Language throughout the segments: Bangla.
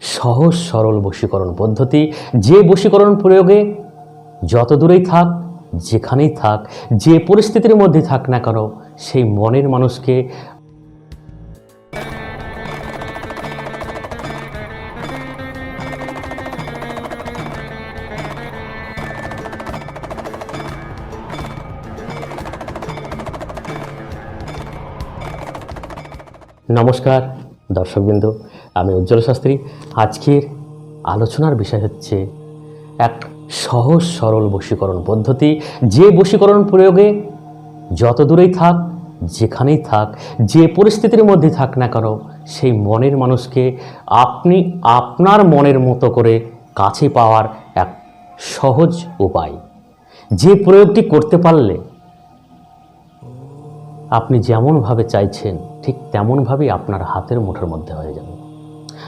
সহজ, সরল বশীকরণ পদ্ধতি। যে বশীকরণ প্রয়োগে যত দূরেই থাক, যেখানেই থাক, যে পরিস্থিতির মধ্যে থাক না কেন, সেই মনের মানুষকে নমস্কার, দর্শকবৃন্দ। আমি উজ্জ্বল শাস্ত্রী। আজকের আলোচনার বিষয় হচ্ছে এক সহজ, সরল বশীকরণ পদ্ধতি। যে বশীকরণ প্রয়োগে যত দূরেই থাক, যেখানেই থাক, যে পরিস্থিতির মধ্যে থাক না কেন, সেই মনের মানুষকে আপনি আপনার মনের মতো করে কাছে পাওয়ার এক সহজ উপায়। যে প্রয়োগটি করতে পারলে আপনি যেমনভাবে চাইছেন, ঠিক তেমনভাবেই আপনার হাতের মুঠোর মধ্যে হয়ে যাবে।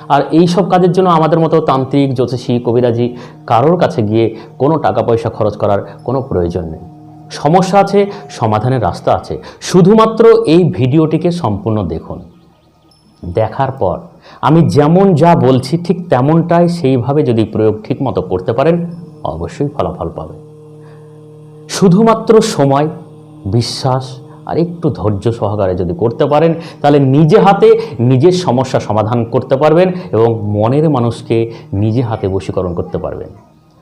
আর এই সব কাজের জন্য আমাদের মতো তান্ত্রিক, জ্যোতিষী, কবিরাজি কারোর কাছে গিয়ে কোনো টাকা পয়সা খরচ করার কোনো প্রয়োজন নেই। সমস্যা আছে, সমাধানের রাস্তা আছে। শুধুমাত্র এই ভিডিওটিকে সম্পূর্ণ দেখুন। দেখার পর আমি যেমন যা বলছি ঠিক তেমনটাই সেইভাবে যদি প্রয়োগ ঠিক মতো করতে পারেন, অবশ্যই ফলাফল পাবে শুধুমাত্র সময়, বিশ্বাস আর একটু ধৈর্য সহকারে যদি করতে পারেন, তাহলে নিজে হাতে নিজের সমস্যা সমাধান করতে পারবেন এবং মনের মানুষকে নিজে হাতে বশীকরণ করতে পারবেন।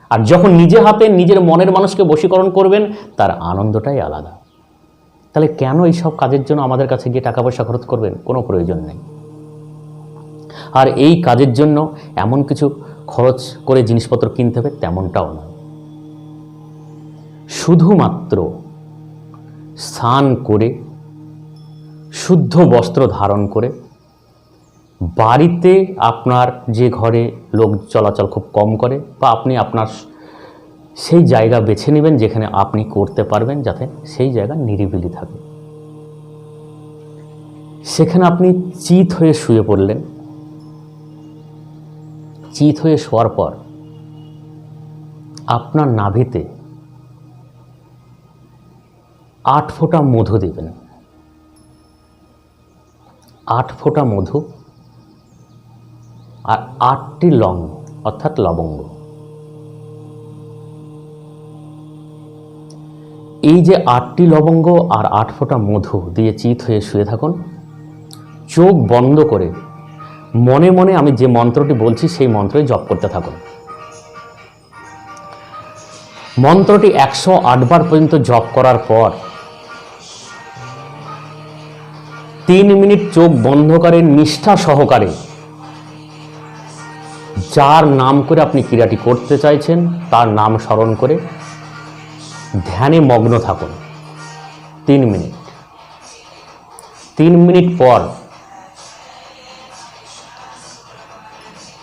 আর যখন নিজে হাতে নিজের মনের মানুষকে বশীকরণ করবেন, তার আনন্দটাই আলাদা। তাহলে কেন এই সব কাজের জন্য আমাদের কাছে গিয়ে টাকা পয়সা খরচ করবেন? কোনো প্রয়োজন নেই। আর এই কাজের জন্য এমন কিছু খরচ করে জিনিসপত্র কিনতে হবে, তেমনটাও নয়। শুধুমাত্র স্নান করে, শুদ্ধ বস্ত্র ধারণ করে, বাড়িতে আপনার যে ঘরে লোক চলাচল খুব কম করে বা আপনি আপনার সেই জায়গা বেছে নেবেন যেখানে আপনি করতে পারবেন যাতে সেই জায়গা নিরিবিলি থাকে। সেখানে আপনি চিত হয়ে শুয়ে পড়লেন। চিত হয়ে শোয়ার পর আপনার নাভিতে আট ফোঁটা মধু দেবেন। আট ফোঁটা মধু আর আটটি লং, অর্থাৎ লবঙ্গ। এই যে আটটি লবঙ্গ আর আট ফোঁটা মধু দিয়ে চিত হয়ে শুয়ে থাকুন, চোখ বন্ধ করে মনে মনে আমি যে মন্ত্রটি বলছি সেই মন্ত্রই জপ করতে থাকুন। মন্ত্রটি একশো আটবার পর্যন্ত জপ করার পর তিন মিনিট চোখ বন্ধ করে নিষ্ঠা সহকারে। যার নাম করে আপনি ক্রিয়াটি করতে চাইছেন, তার নাম স্মরণ করে ধ্যানে মগ্ন থাকুন। তিন মিনিট। তিন মিনিট পর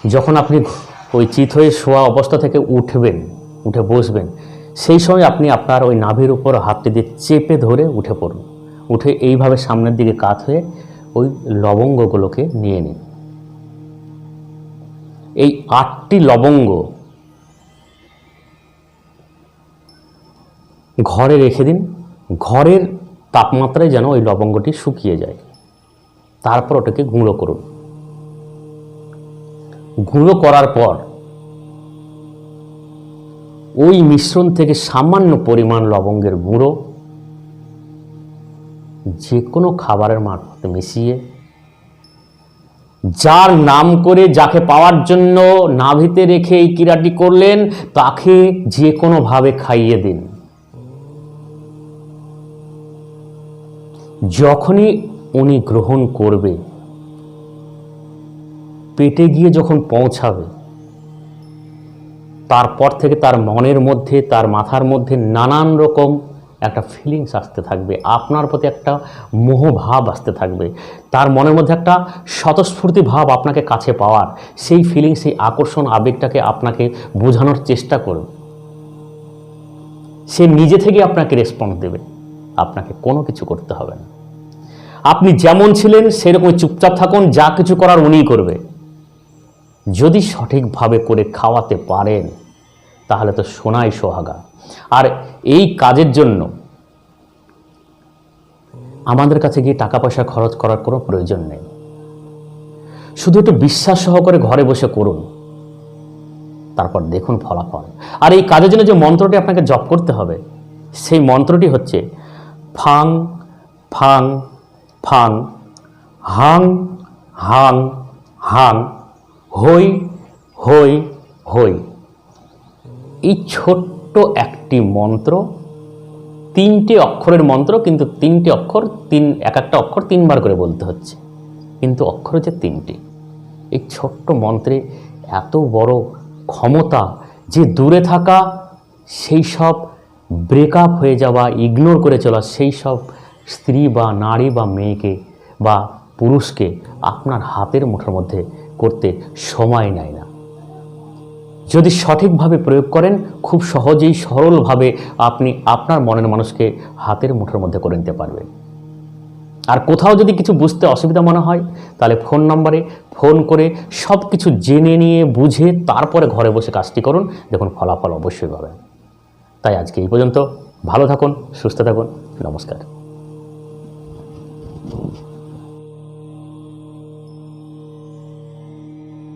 যখন আপনি ওই চিত হয়ে শোয়া অবস্থা থেকে উঠবেন, উঠে বসবেন, সেই সময় আপনি আপনার ওই নাভির উপর হাতটি দিয়ে চেপে ধরে উঠে পড়ুন। উঠে এইভাবে সামনের দিকে কাত হয়ে ওই লবঙ্গগুলোকে নিয়ে নিন। এই আটটি লবঙ্গ ঘরে রেখে দিন, ঘরের তাপমাত্রায় যেন ওই লবঙ্গটি শুকিয়ে যায়। তারপর ওটাকে গুঁড়ো করুন। গুঁড়ো করার পর ওই মিশ্রণ থেকে সামান্য পরিমাণ লবঙ্গের গুঁড়ো যে কোনো খাবারের মারফতে মিশিয়ে, যার নাম করে যাকে পাওয়ার জন্য নাভিতে রেখে এই ক্রীড়াটি করলেন, তাকে যে কোনোভাবে খাইয়ে দিন। যখনই উনি গ্রহণ করবে, পেটে গিয়ে যখন পৌঁছাবে, তারপর থেকে তার মনের মধ্যে, তার মাথার মধ্যে নানান রকম একটা ফিলিংস আসতে থাকবে, আপনার প্রতি একটা মোহভাব আসতে থাকবে। তার মনের মধ্যে একটা স্বতঃস্ফূর্তি ভাব আপনাকে কাছে পাওয়ার, সেই ফিলিং সেই আকর্ষণ, আবেগটাকে আপনাকে বোঝানোর চেষ্টা করবে। সে নিজে থেকে আপনাকে রেসপন্স দেবে, আপনাকে কোনো কিছু করতে হবে না। আপনি যেমন ছিলেন, সেরকমই চুপচাপ থাকুন, যা কিছু করার উনিই করবে। যদি সঠিকভাবে করে খাওয়াতে পারেন, তাহলে তো সোনাই সোহাগা। আর এই কাজের জন্য আমাদের কাছে গিয়ে টাকা পয়সা খরচ করার কোনো প্রয়োজন নেই। শুধু একটু বিশ্বাস সহকারে ঘরে বসে করুন, তারপর দেখুন ফলাফল। আর এই কাজের জন্য যে মন্ত্রটি আপনাকে জপ করতে হবে, সেই মন্ত্রটি হচ্ছে, ফাং ফাং ফাং, হাং হাং হাং, হই হই হই। এই ছোট্ট একটি মন্ত্র, তিনটে অক্ষরের মন্ত্র, কিন্তু তিনটে অক্ষর, তিন, এক একটা অক্ষর তিনবার করে বলতে হচ্ছে। কিন্তু অক্ষর হচ্ছে তিনটি। এই ছোট্ট মন্ত্রে এত বড় ক্ষমতা যে দূরে থাকা, সেই সব ব্রেকআপ হয়ে যাওয়া ইগনোর করে চলা, সেই সব স্ত্রী বা নারী বা মেয়েকে বা পুরুষকে আপনার হাতের মুঠোর মধ্যে করতে সময় নেয় যদি সঠিকভাবে প্রয়োগ করেন, খুব সহজেই সরলভাবে আপনি আপনার মনের মানুষকে হাতের মুঠোর মধ্যে করে নিতে পারবেন। আর কোথাও যদি কিছু বুঝতে অসুবিধা মনে হয়, তাহলে ফোন নম্বরে ফোন করে সব কিছু জেনে নিয়ে, বুঝে তারপরে ঘরে বসে কাজটি করুন। দেখুন ফলাফল অবশ্যই পাবেন। তাই আজকে এই পর্যন্ত। ভালো থাকুন, সুস্থ থাকুন। নমস্কার।